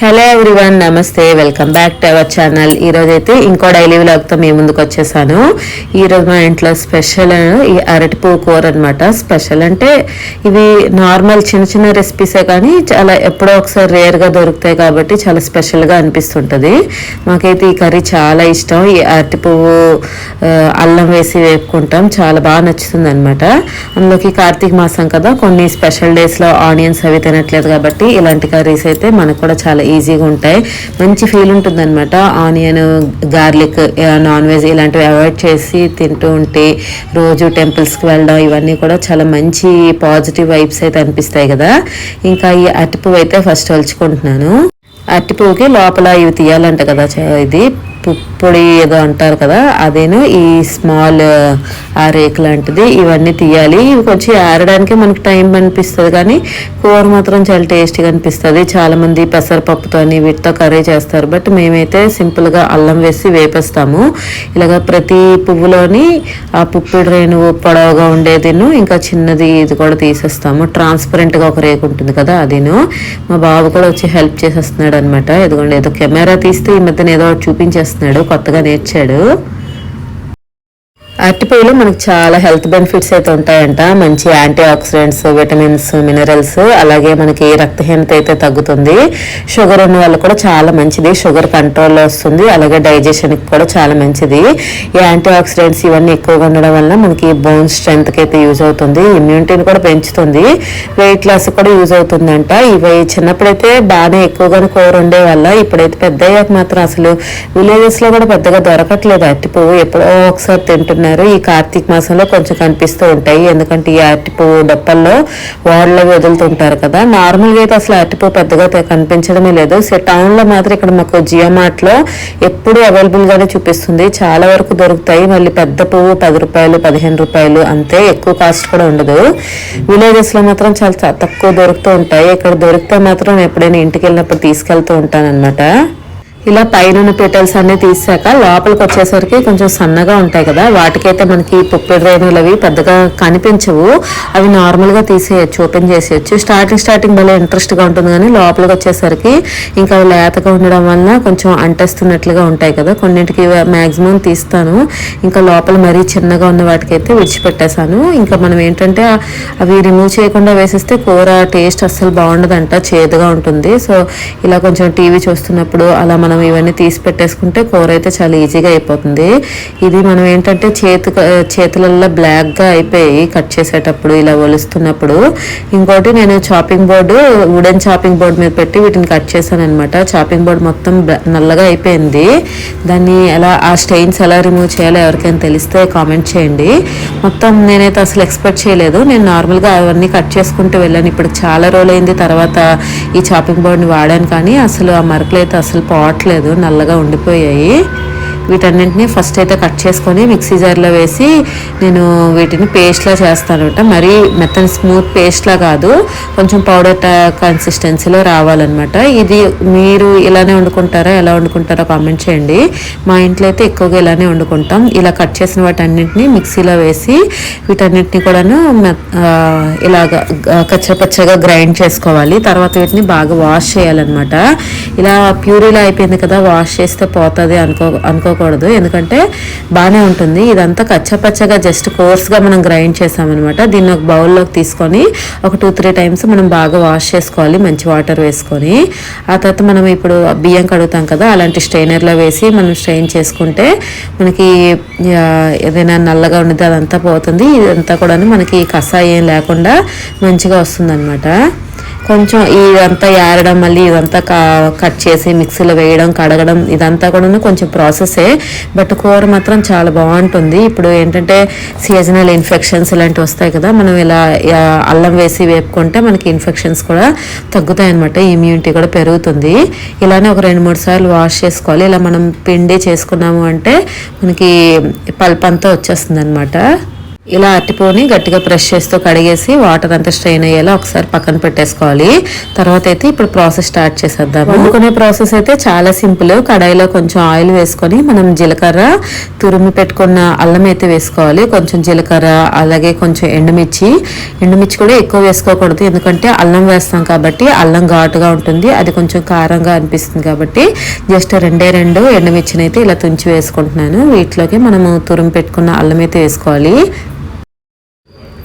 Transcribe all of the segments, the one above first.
Hello everyone నమస్తే. Welcome back to our channel ఈరోజైతే అయితే ఇంకో డైలీ వ్లాగ్తో మీ ముందుకు వచ్చేసాను. ఈరోజు మా ఇంట్లో స్పెషల్ ఈ అరటిపువ్వు కూర అనమాట స్పెషల్ అంటే ఇవి నార్మల్ చిన్న చిన్న రెసిపీసే కానీ చాలా ఎప్పుడో ఒకసారి రేర్గా దొరుకుతాయి కాబట్టి చాలా స్పెషల్గా అనిపిస్తుంటుంది. మాకైతే ఈ కర్రీ చాలా ఇష్టం. ఈ అరటిపువ్వు అల్లం వేసి వేపుకుంటాం. చాలా బాగా నచ్చుతుంది అనమాట అందులోకి కార్తీక మాసం కదా కొన్ని స్పెషల్ డేస్లో ఆనియన్స్ అవి తినట్లేదు కాబట్టి ఇలాంటి కర్రీస్ అయితే మనకు కూడా చాలా ఈజీగా ఉంటాయి. మంచి ఫీల్ ఉంటుంది అనమాట ఆనియన్ గార్లిక్ నాన్ వెజ్ ఇలాంటివి అవాయిడ్ చేసి తింటూ ఉంటే రోజు టెంపుల్స్కి వెళ్ళడం ఇవన్నీ కూడా చాలా మంచి పాజిటివ్ వైబ్స్ అయితే అనిపిస్తాయి కదా. ఇంకా ఈ అరటిపువ్వు అయితే ఫస్ట్ వలుచుకుంటున్నాను అరటిపువ్వుకి లోపల ఇవి తీయాలంట కదా ఇది ఇది పొడి ఏదో అంటారు కదా అదేను ఈ స్మాల్ ఆ రేక్ లాంటిది ఇవన్నీ తీయాలి. ఇవి కొంచెం ఆరడానికి మనకి టైం అనిపిస్తుంది కానీ కూర మాత్రం చాలా టేస్టీగా అనిపిస్తుంది. చాలామంది పెసరపప్పుతో అని వీటితో కర్రీ చేస్తారు. బట్ మేమైతే సింపుల్గా అల్లం వేసి వేపేస్తాము. ఇలాగ ప్రతి పువ్వులోని ఆ పుప్పిడి రేణువు పొడవుగా ఉండేదిను ఇంకా చిన్నది ఇది కూడా తీసేస్తాము. ట్రాన్స్పరెంట్గా ఒక రేకు ఉంటుంది కదా అదిను. మా బాబు కూడా వచ్చి హెల్ప్ చేసేస్తున్నాడు అనమాట ఎదుగుండి ఏదో కెమెరా తీస్తే ఈ మధ్యన ఏదో ఒకటి చూపించేస్తున్నాడు. కొత్తగా నేర్చాడు. అరటిపూలు మనకి చాలా హెల్త్ బెనిఫిట్స్ అయితే ఉంటాయంట. మంచి యాంటీ ఆక్సిడెంట్స్ విటమిన్స్ మినరల్స్ అలాగే మనకి రక్తహీనత అయితే తగ్గుతుంది. షుగర్ ఉన్న వాళ్ళు కూడా చాలా మంచిది. షుగర్ కంట్రోల్లో వస్తుంది. అలాగే డైజెషన్కి కూడా చాలా మంచిది. ఈ యాంటీ ఆక్సిడెంట్స్ ఇవన్నీ ఎక్కువగా ఉండడం వల్ల మనకి బోన్ స్ట్రెంత్కి అయితే యూజ్ అవుతుంది. ఇమ్యూనిటీని కూడా పెంచుతుంది. వెయిట్ లాస్ కూడా యూజ్ అవుతుందంట. ఇవి చిన్నప్పుడైతే బాగానే ఎక్కువగానే కూర ఉండే వల్ల ఇప్పుడైతే పెద్ద అయ్యాక మాత్రం అసలు విలేజెస్లో కూడా పెద్దగా దొరకట్లేదు అరటి పువ్వు ఎప్పుడో ఒకసారి అంటున్నారు. ఈ కార్తీక మాసంలో కొంచెం కనిపిస్తూ ఉంటాయి. ఎందుకంటే ఈ అరటి పువ్వు డప్పల్లో వాడలో వదులుతుంటారు కదా. నార్మల్గా అయితే అసలు అరటి పువ్వు పెద్దగా కనిపించడమే లేదు. సో టౌన్లో మాత్రం ఇక్కడ మాకు జియో మార్ట్లో ఎప్పుడూ ఎప్పుడు చూపిస్తుంది. చాలా వరకు దొరుకుతాయి. మళ్ళీ పెద్ద పువ్వు పది రూపాయలు పదిహేను రూపాయలు అంతే. ఎక్కువ కాస్ట్ కూడా ఉండదు. విలేజెస్లో మాత్రం చాలా తక్కువ దొరుకుతూ ఉంటాయి. ఇక్కడ దొరికితే మాత్రం ఎప్పుడైనా ఇంటికి వెళ్ళినప్పుడు తీసుకెళ్తూ ఉంటానన్నమాట. ఇలా పైన పెటల్స్ అన్ని తీసాక లోపలికి వచ్చేసరికి కొంచెం సన్నగా ఉంటాయి కదా. వాటికైతే మనకి పుప్పిడి రేణులు అవి పెద్దగా కనిపించవు. అవి నార్మల్గా తీసేయచ్చు ఓపెన్ చేసేయచ్చు. స్టార్టింగ్ స్టార్టింగ్ భలే ఇంట్రెస్ట్గా ఉంటుంది కానీ లోపలికి వచ్చేసరికి ఇంకా అవి లేతగా ఉండడం వల్ల కొంచెం అంటేస్తున్నట్లుగా ఉంటాయి కదా. కొన్నింటికి మ్యాక్సిమం తీస్తాను. ఇంకా లోపల మరీ చిన్నగా ఉన్న వాటికైతే విడిచిపెట్టేశాను. ఇంకా మనం ఏంటంటే అవి రిమూవ్ చేయకుండా వేసేస్తే కూర టేస్ట్ అస్సలు బాగుండదంట చేదుగా ఉంటుంది. సో ఇలా కొంచెం టీవీ చూస్తున్నప్పుడు అలా మనం ఇవన్నీ తీసి పెట్టేసుకుంటే కూర అయితే చాలా ఈజీగా అయిపోతుంది. ఇది మనం ఏంటంటే చేతు చేతులలో బ్లాక్గా అయిపోయి కట్ చేసేటప్పుడు ఇలా ఒలుస్తున్నప్పుడు. ఇంకోటి నేను chopping board wooden chopping board మీద పెట్టి వీటిని కట్ చేశాను అనమాట చాపింగ్ బోర్డు మొత్తం నల్లగా అయిపోయింది. దాన్ని ఎలా ఆ స్టెయిన్స్ ఎలా రిమూవ్ చేయాలో ఎవరికైనా తెలిస్తే కామెంట్ చేయండి. మొత్తం నేనైతే అసలు ఎక్స్పెక్ట్ చేయలేదు. నేను నార్మల్గా అవన్నీ కట్ చేసుకుంటూ వెళ్ళాను. ఇప్పుడు చాలా రోజులైంది తర్వాత ఈ చాపింగ్ బోర్డ్ని వాడాను కానీ అసలు ఆ మరకలు అయితే అసలు పోవట్లేదు నల్లగా ఉండిపోయాయి. వీటన్నింటినీ ఫస్ట్ అయితే కట్ చేసుకొని మిక్సీ జార్లో వేసి నేను వీటిని పేస్ట్లా చేస్తానమాట మరీ మెత్తని స్మూత్ పేస్ట్లా కాదు కొంచెం పౌడర్ కన్సిస్టెన్సీలో రావాలన్నమాట. ఇది మీరు ఇలానే వండుకుంటారా ఎలా వండుకుంటారో కామెంట్ చేయండి. మా ఇంట్లో అయితే ఎక్కువగా ఇలానే వండుకుంటాం. ఇలా కట్ చేసిన వాటన్నింటినీ మిక్సీలో వేసి వీటన్నిటిని కూడాను మె- ఇలాగ కచ్చపచ్చగా గ్రైండ్ చేసుకోవాలి. తర్వాత వీటిని బాగా వాష్ చేయాలన్నమాట. ఇలా ప్యూరీలా అయిపోయింది కదా వాష్ చేస్తే పోతుంది అనుకో అనుకో అనుకోకూడదు ఎందుకంటే బాగానే ఉంటుంది. ఇదంతా కచ్చపచ్చగా జస్ట్ కోర్స్గా మనం గ్రైండ్ చేసామన్నమాట. దీన్ని ఒక బౌల్లోకి తీసుకొని ఒక టూ త్రీ టైమ్స్ మనం బాగా వాష్ చేసుకోవాలి మంచి వాటర్ వేసుకొని. ఆ తర్వాత మనం ఇప్పుడు బియ్యం కడుగుతాం కదా అలాంటి స్ట్రైనర్లో వేసి మనం స్ట్రెయిన్ చేసుకుంటే మనకి ఏదైనా నల్లగా ఉండితే అదంతా పోతుంది. ఇదంతా కూడా మనకి కషాయం ఏం లేకుండా మంచిగా వస్తుంది కొంచెం ఇదంతా ఏరడం మళ్ళీ ఇదంతా కట్ చేసి మిక్సీలో వేయడం కడగడం ఇదంతా కూడా కొంచెం ప్రాసెసే. బట్ కూర మాత్రం చాలా బాగుంటుంది. ఇప్పుడు ఏంటంటే సీజనల్ ఇన్ఫెక్షన్స్ ఇలాంటివి వస్తాయి కదా మనం ఇలా అల్లం వేసి వేపుకుంటే మనకి ఇన్ఫెక్షన్స్ కూడా తగ్గుతాయి అనమాట ఇమ్యూనిటీ కూడా పెరుగుతుంది. ఇలానే ఒక రెండు మూడు సార్లు వాష్ చేసుకోవాలి. ఇలా మనం పిండి చేసుకున్నాము అంటే మనకి పల్ప్ అంతా వచ్చేస్తుంది అనమాట ఇలా అట్టిపోని గట్టిగా ప్రెష్ చేస్తూ కడిగేసి వాటర్ అంతా స్ట్రెయిన్ అయ్యేలా ఒకసారి పక్కన పెట్టేసుకోవాలి. తర్వాత అయితే ఇప్పుడు ప్రాసెస్ స్టార్ట్ చేసేద్దాం వండుకునే ప్రాసెస్ అయితే చాలా సింపుల్ కడాయిలో కొంచెం ఆయిల్ వేసుకొని మనం జీలకర్ర తురిమి పెట్టుకున్న అల్లం అయితే వేసుకోవాలి. కొంచెం జీలకర్ర అలాగే కొంచెం ఎండుమిర్చి. ఎండుమిర్చి కూడా ఎక్కువ వేసుకోకూడదు. ఎందుకంటే అల్లం వేస్తాం కాబట్టి అల్లం ఘాటుగా ఉంటుంది. అది కొంచెం కారంగా అనిపిస్తుంది కాబట్టి జస్ట్ రెండే రెండు ఎండుమిర్చిని అయితే ఇలా తుంచి వేసుకుంటున్నాను. వీటిలోకి మనము తురిమి పెట్టుకున్న అల్లం అయితే వేసుకోవాలి.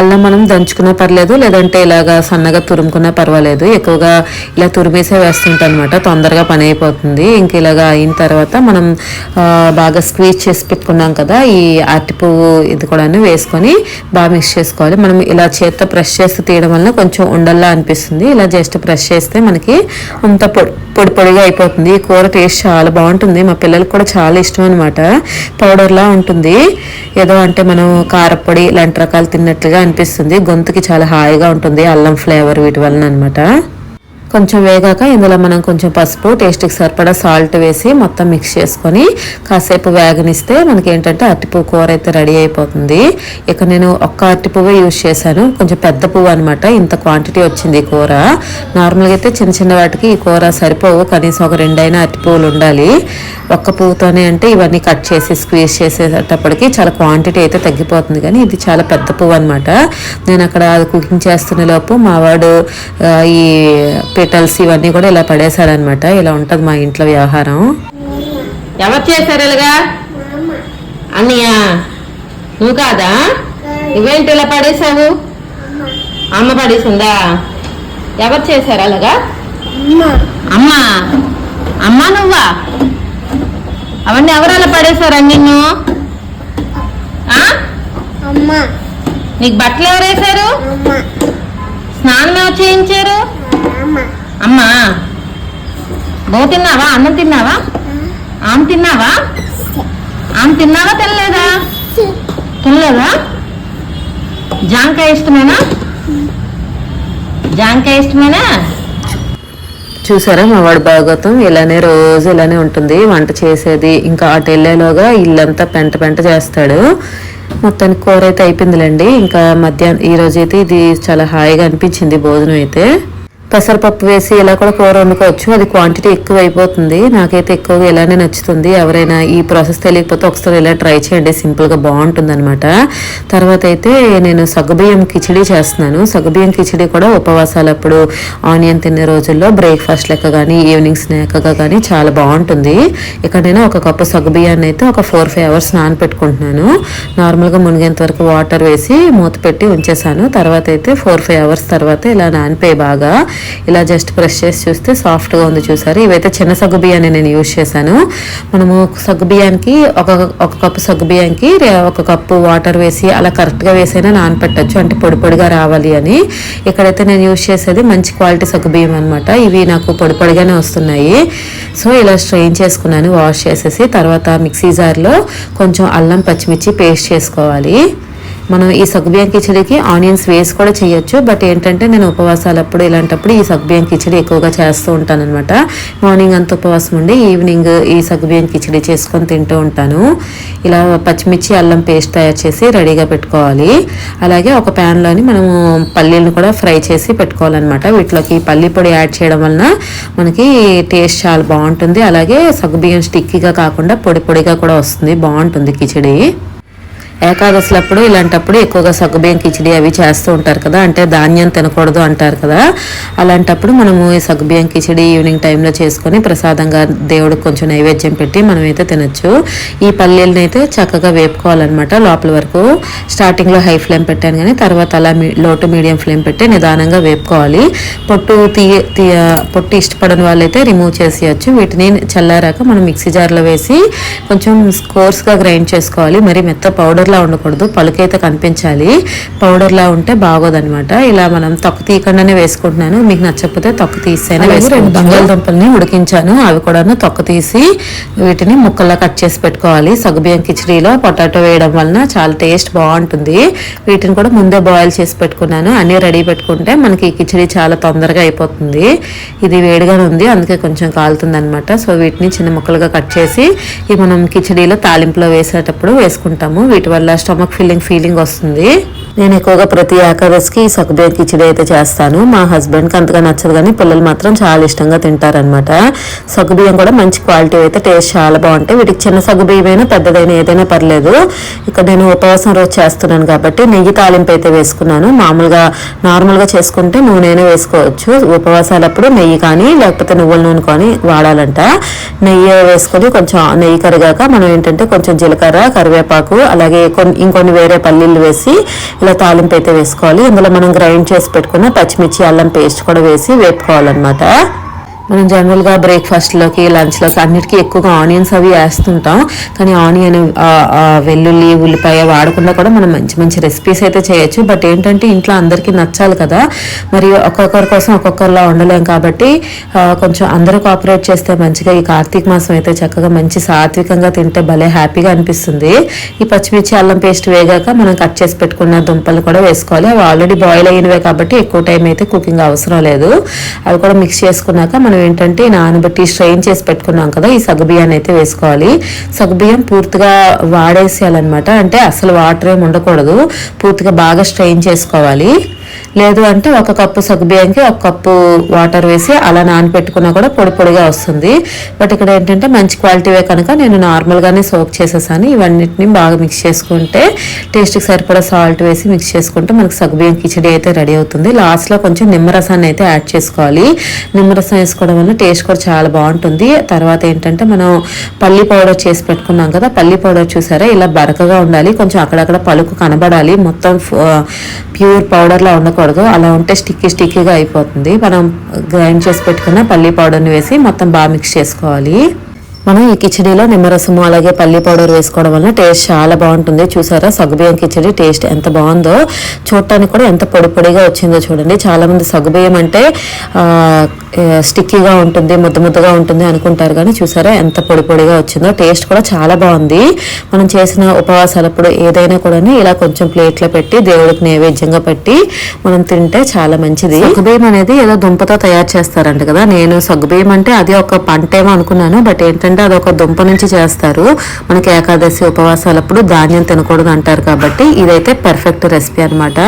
అల్లం మనం దంచుకున్నా పర్లేదు లేదంటే ఇలాగా సన్నగా తురుముకున్నా పర్వాలేదు. ఎక్కువగా ఇలా తురిమేసే వేస్తుంటాం అనమాట తొందరగా పని అయిపోతుంది. ఇంక ఇలాగా అయిన తర్వాత మనం బాగా స్క్వీజ్ చేసి పెట్టుకున్నాం కదా ఈ అరటి పువ్వు ఇది కూడా వేసుకొని బాగా మిక్స్ చేసుకోవాలి. మనం ఇలా చేత్తో ప్రెస్ చేసి తీయడం వల్ల కొంచెం ఉండల్లా అనిపిస్తుంది. ఇలా జస్ట్ ప్రెస్ చేస్తే మనకి అంత పొడి పొడి పొడిగా అయిపోతుంది. ఈ కూర టేస్ట్ చాలా బాగుంటుంది. మా పిల్లలకు కూడా చాలా ఇష్టం అనమాట పౌడర్లా ఉంటుంది. ఏదో అంటే మనం కారపొడి ఇలాంటి రకాలు తిన్నట్లుగా అనిపిస్తుంది. గొంతుకి చాలా హాయిగా ఉంటుంది. అల్లం ఫ్లేవర్ వీటి వలన అనమాట కొంచెం వేగాక ఇందులో మనం కొంచెం పసుపు టేస్ట్కి సరిపడా సాల్ట్ వేసి మొత్తం మిక్స్ చేసుకొని కాసేపు వేగనిస్తే మనకి ఏంటంటే అరటిపువ్వు కూర అయితే రెడీ అయిపోతుంది. ఇక నేను ఒక్క అరటిపువ్వే యూజ్ చేశాను. కొంచెం పెద్ద పువ్వు అనమాట ఇంత క్వాంటిటీ వచ్చింది ఈ కూర. నార్మల్గా అయితే చిన్న చిన్న వాటికి ఈ కూర సరిపోవు. కనీసం ఒక రెండైనా అరటి పువ్వులు ఉండాలి. ఒక్క పువ్వుతోనే అంటే ఇవన్నీ కట్ చేసి స్క్వీజ్ చేసేటప్పటికి చాలా క్వాంటిటీ అయితే తగ్గిపోతుంది. కానీ ఇది చాలా పెద్ద పువ్వు అనమాట నేను అక్కడ కుకింగ్ చేస్తున్న లోపు మా వాడు ఈ పెటల్స్ ఇవన్నీ కూడా ఇలా పడేశారనమాట ఇలా ఉంటుంది మా ఇంట్లో వ్యవహారం. ఎవరు చేశారు ఇలాగా? అన్నయ్య? నువ్వు కాదా? ఇవేంటి ఇలా పడేసావు అమ్మ పడేసిందా? ఎవరు చేశారు అలాగా? అమ్మా. అమ్మా నువ్వా? అవన్నీ ఎవరు అలా పడేశారా నిన్ను? ఆ? అమ్మ. నీకు బట్టలు ఎవరు వేశారు? అమ్మ. స్నానం ఎవరు చేయించారు? అమ్మ. బో తిన్నావా? అన్నం తిన్నావా? ఆమె తిన్నావా? ఆమె తిన్నావా? తినలేదా? తినలేదా? జాంకాయ ఇష్టమేనా? జాంకాయ ఇష్టమేనా? చూసారా మా వాడు భాగవతం? ఇలానే రోజు ఇలానే ఉంటుంది వంట చేసేది. ఇంకా అటు వెళ్ళేలోగా ఇల్లంతా పెంట పెంట చేస్తాడు. మొత్తానికి కూర అయితే అయిపోయిందిలేండి. ఇంకా మధ్యాహ్నం ఈ రోజు అయితే ఇది చాలా హాయిగా అనిపించింది భోజనం అయితే. పెసరపప్పు వేసి ఇలా కూడా కూర వండుకోవచ్చు. అది క్వాంటిటీ ఎక్కువ అయిపోతుంది నాకైతే ఎక్కువగా ఇలానే నచ్చుతుంది. ఎవరైనా ఈ ప్రాసెస్ తెలియకపోతే ఒకసారి ఇలా ట్రై చేయండి. సింపుల్గా బాగుంటుంది అనమాట తర్వాత అయితే నేను సగ్గుబియ్యం కిచిడి చేస్తున్నాను. సగ్గుబియ్యం కిచిడి కూడా ఉపవాసాలప్పుడు ఆనియన్ తినే రోజుల్లో బ్రేక్ఫాస్ట్ లెక్క కానీ ఈవినింగ్ స్నాక్గా కానీ చాలా బాగుంటుంది. ఇక్కడ నేను ఒక కప్పు సగ్గుబియ్యాన్ని అయితే ఒక ఫోర్ ఫైవ్ అవర్స్ నానపెట్టుకుంటున్నాను. నార్మల్గా మునిగేంత వరకు వాటర్ వేసి మూత పెట్టి ఉంచేసాను తర్వాత అయితే ఫోర్ ఫైవ్ అవర్స్ తర్వాత ఇలా నానిపోయి బాగా ఇలా జస్ట్ ప్రెస్ చేసి చూస్తే సాఫ్ట్గా ఉంది చూసారు? ఇవైతే చిన్న సగ్గు బియ్యాన్ని నేను యూజ్ చేశాను. మనము సగ్గు బియ్యానికి ఒక ఒక కప్పు సగ్గు బియ్యానికి ఒక కప్పు వాటర్ వేసి అలా కరెక్ట్గా వేసైనా నానపెట్టచ్చు. అంటే పొడి పొడిగా రావాలి అని. ఇక్కడైతే నేను యూజ్ చేసేది మంచి క్వాలిటీ సగ్గు బియ్యం అనమాట ఇవి నాకు పొడి పొడిగానే వస్తున్నాయి. సో ఇలా స్ట్రెయిన్ చేసుకున్నాను వాష్ చేసేసి తర్వాత మిక్సీ జార్లో కొంచెం అల్లం పచ్చిమిర్చి పేస్ట్ చేసుకోవాలి. మనం ఈ సగ్బియ్యం కిచడీకి ఆనియన్స్ వేసి కూడా చేయొచ్చు. బట్ ఏంటంటే నేను ఉపవాసాలప్పుడు ఇలాంటప్పుడు ఈ సగ్బియం కిచడీ ఎక్కువగా చేస్తూ ఉంటాను అనమాట మార్నింగ్ అంత ఉపవాసం ఉండి ఈవినింగ్ ఈ సగ్బియ్యం కిచడీ చేసుకొని తింటూ ఉంటాను. ఇలా పచ్చిమిర్చి అల్లం పేస్ట్ తయారు చేసి రెడీగా పెట్టుకోవాలి. అలాగే ఒక ప్యాన్లోని మనము పల్లీలను కూడా ఫ్రై చేసి పెట్టుకోవాలన్నమాట. వీటిలోకి పల్లి పొడి యాడ్ చేయడం వలన మనకి టేస్ట్ చాలా బాగుంటుంది. అలాగే సగ్గుబియ్యం స్టిక్కీగా కాకుండా పొడి పొడిగా కూడా వస్తుంది. బాగుంటుంది కిచడీ. ఏకాదశులప్పుడు ఇలాంటప్పుడు ఎక్కువగా సగ్గుబియ్యం కిచిడి అవి చేస్తూ ఉంటారు కదా అంటే ధాన్యం తినకూడదు అంటారు కదా అలాంటప్పుడు మనము ఈ సగ్గుబియ్యం కిచిడి ఈవినింగ్ టైంలో చేసుకొని ప్రసాదంగా దేవుడికి కొంచెం నైవేద్యం పెట్టి మనమైతే తినొచ్చు. ఈ పల్లీలను అయితే చక్కగా వేపుకోవాలన్నమాట. లోపల వరకు స్టార్టింగ్లో హై ఫ్లేమ్ పెట్టాను కానీ తర్వాత అలా మీ లో టు మీడియం ఫ్లేమ్ పెట్టి నిదానంగా వేపుకోవాలి. పొట్టు తీయ తీయ పొట్టు ఇష్టపడని వాళ్ళైతే రిమూవ్ చేసేయచ్చు. వీటిని చల్లారాక మనం మిక్సీ జార్లో వేసి కొంచెం కోర్స్గా గ్రైండ్ చేసుకోవాలి. మరి మెత్త పౌడర్ పౌడర్లా ఉండకూడదు. పలుకైతే కనిపించాలి. పౌడర్లా ఉంటే బాగోదన్నమాట. ఇలా మనం తొక్క తీయకుండానే వేసుకుంటున్నాను. మీకు నచ్చకపోతే తొక్క తీసైనా వేసి రెండు బంగాళదుంపల్ని ఉడికించాను. అవి కూడా తొక్క తీసి వీటిని ముక్కల్లా కట్ చేసి పెట్టుకోవాలి. సగ్గుబియ్యం కిచడీలో పొటాటో వేయడం వలన చాలా టేస్ట్ బాగుంటుంది. వీటిని కూడా ముందే బాయిల్ చేసి పెట్టుకున్నాను. అన్నీ రెడీ పెట్టుకుంటే మనకి ఈ కిచడీ చాలా తొందరగా అయిపోతుంది. ఇది వేడిగానే ఉంది. అందుకే కొంచెం కాలుతుంది అనమాట సో వీటిని చిన్న ముక్కలుగా కట్ చేసి ఇవి మనం కిచడీలో తాలింపులో వేసేటప్పుడు వేసుకుంటాము. వీటి వల్ల స్టమక్ ఫీలింగ్ ఫీలింగ్ వస్తుంది. నేను ఎక్కువగా ప్రతి ఏకాదశికి ఈ కిచిడి అయితే చేస్తాను. మా హస్బెండ్కి అంతగా నచ్చదు కానీ పిల్లలు మాత్రం చాలా ఇష్టంగా తింటారనమాట సగ్గుబియ్యం కూడా మంచి క్వాలిటీ అయితే టేస్ట్ చాలా బాగుంటాయి. వీటికి చిన్న సగ్గుబియ్యమైనా పెద్దదైనా ఏదైనా పర్లేదు. ఇక్కడ నేను ఉపవాసం రోజు చేస్తున్నాను కాబట్టి నెయ్యి తాలింపు అయితే వేసుకున్నాను. మామూలుగా నార్మల్గా చేసుకుంటే నూనెనే వేసుకోవచ్చు. ఉపవాసాలప్పుడు నెయ్యి కానీ లేకపోతే నువ్వుల నూనె కానీ వాడాలంట. నెయ్యి వేసుకొని కొంచెం నెయ్యి కరిగాక మనం ఏంటంటే కొంచెం జీలకర్ర కరివేపాకు అలాగే కొన్ని ఇంకొన్ని వేరే పల్లీలు వేసి ఇలా తాలింపు అయితే వేసుకోవాలి. ఇందులో మనం గ్రైండ్ చేసి పెట్టుకున్న పచ్చిమిర్చి అల్లం పేస్ట్ కూడా వేసి వేపుకోవాలన్నమాట. మనం జనరల్గా బ్రేక్ఫాస్ట్లోకి లంచ్లోకి అన్నిటికీ ఎక్కువగా ఆనియన్స్ అవి వేస్తుంటాం. కానీ ఆనియన్ వెల్లుల్లి ఉల్లిపాయ వాడకుండా కూడా మనం మంచి మంచి రెసిపీస్ అయితే చేయొచ్చు. బట్ ఏంటంటే ఇంట్లో అందరికీ నచ్చాలి కదా. మరి ఒక్కొక్కరి కోసం ఒక్కొక్కరిలా ఉండలేం కాబట్టి కొంచెం అందరూ కోఆపరేట్ చేస్తే మంచిగా ఈ కార్తీక మాసం అయితే చక్కగా మంచి సాత్వికంగా తింటే భలే హ్యాపీగా అనిపిస్తుంది. ఈ పచ్చిమిర్చి అల్లం పేస్ట్ వేగాక మనం కట్ చేసి పెట్టుకున్న దుంపలు కూడా వేసుకోవాలి. అవి ఆల్రెడీ బాయిల్ అయినవే కాబట్టి ఎక్కువ టైం అయితే కుకింగ్ అవసరం లేదు. అవి కూడా మిక్స్ చేసుకున్నాక మనం ఏంటంటే ఈ నానబెట్టి స్ట్రెయిన్ చేసి పెట్టుకున్నాం కదా ఈ సగ్గుబియ్యాన్ని అయితే వేసుకోవాలి. సగ్గుబియ్యం పూర్తిగా వాడేసేయాలన్నమాట. అంటే అసలు వాటర్ ఏమి ఉండకూడదు. పూర్తిగా బాగా స్ట్రెయిన్ చేసుకోవాలి. లేదు అంటే ఒక కప్పు సగ్గుబియ్యంకి ఒక కప్పు వాటర్ వేసి అలా నానబెట్టుకున్నా కూడా పొడి పొడిగా వస్తుంది. బట్ ఇక్కడ ఏంటంటే మంచి క్వాలిటీవే కనుక నేను నార్మల్గానే సోక్ చేసేసాను. ఇవన్నిటిని బాగా మిక్స్ చేసుకుంటే టేస్ట్కి సరిపడా సాల్ట్ వేసి మిక్స్ చేసుకుంటే మనకు సగ్గుబియ్యం కిచడి అయితే రెడీ అవుతుంది. లాస్ట్లో కొంచెం నిమ్మరసాన్ని అయితే యాడ్ చేసుకోవాలి. నిమ్మరసం వేసుకోవడం వల్ల టేస్ట్ కూడా చాలా బాగుంటుంది. తర్వాత ఏంటంటే మనం పల్లి పౌడర్ చేసి పెట్టుకున్నాం కదా పల్లి పౌడర్ చూసారా? ఇలా బరకగా ఉండాలి. కొంచెం అక్కడక్కడ పలుకు కనబడాలి. మొత్తం ప్యూర్ పౌడర్లా ఉండకూడదు. అలా ఉంటే స్టిక్కీ స్టిక్కీగా అయిపోతుంది. మనం గ్రైండ్ చేసి పెట్టుకున్న పల్లీ పౌడర్ని వేసి మొత్తం బాగా మిక్స్ చేసుకోవాలి. మనం ఈ కిచడీలో నిమ్మరసము అలాగే పల్లి పౌడర్ వేసుకోవడం వల్ల టేస్ట్ చాలా బాగుంటుంది. చూసారా? సగ్గుబియ్యం కిచడీ టేస్ట్ ఎంత బాగుందో. చూడటానికి కూడా ఎంత పొడి పొడిగా వచ్చిందో చూడండి. చాలామంది సగ్గుబియ్యం అంటే స్టిక్కీగా ఉంటుంది ముద్ద ముద్దగా ఉంటుంది అనుకుంటారు కానీ చూసారా? ఎంత పొడి పొడిగా వచ్చిందో. టేస్ట్ కూడా చాలా బాగుంది. మనం చేసిన ఉపవాసాలప్పుడు ఏదైనా కూడా ఇలా కొంచెం ప్లేట్లో పెట్టి దేవుడికి నైవేద్యంగా పెట్టి మనం తింటే చాలా మంచిది. సగ్గుబియ్యం అనేది ఏదో దుంపతో తయారు చేస్తారంట కదా. నేను సగ్గుబియ్యం అంటే అది ఒక పంట ఏమో అనుకున్నాను. బట్ ఏంటంటే అంటే అదొక దుంప నుంచి చేస్తారు. మనకి ఏకాదశి ఉపవాసాలప్పుడు ధాన్యం తినకూడదు అంటారు కాబట్టి ఇదైతే పర్ఫెక్ట్ రెసిపీ అన్నమాట.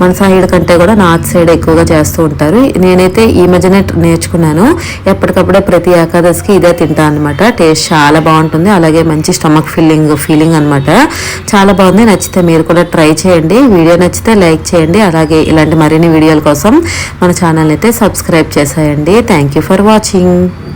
మన సైడ్ కంటే కూడా నార్త్ సైడ్ ఎక్కువగా చేస్తూ ఉంటారు. నేనైతే ఈ మధ్యనే నేర్చుకున్నాను. ఎప్పటికప్పుడే ప్రతి ఏకాదశికి ఇదే తింటాను అనమాట టేస్ట్ చాలా బాగుంటుంది. అలాగే మంచి స్టమక్ ఫీలింగ్ ఫీలింగ్ అన్నమాట. చాలా బాగుంది. నచ్చితే మీరు కూడా ట్రై చేయండి. వీడియో నచ్చితే లైక్ చేయండి. అలాగే ఇలాంటి మరిన్ని వీడియోల కోసం మన ఛానల్ అయితే సబ్స్క్రైబ్ చేసేయండి. Thank you for watching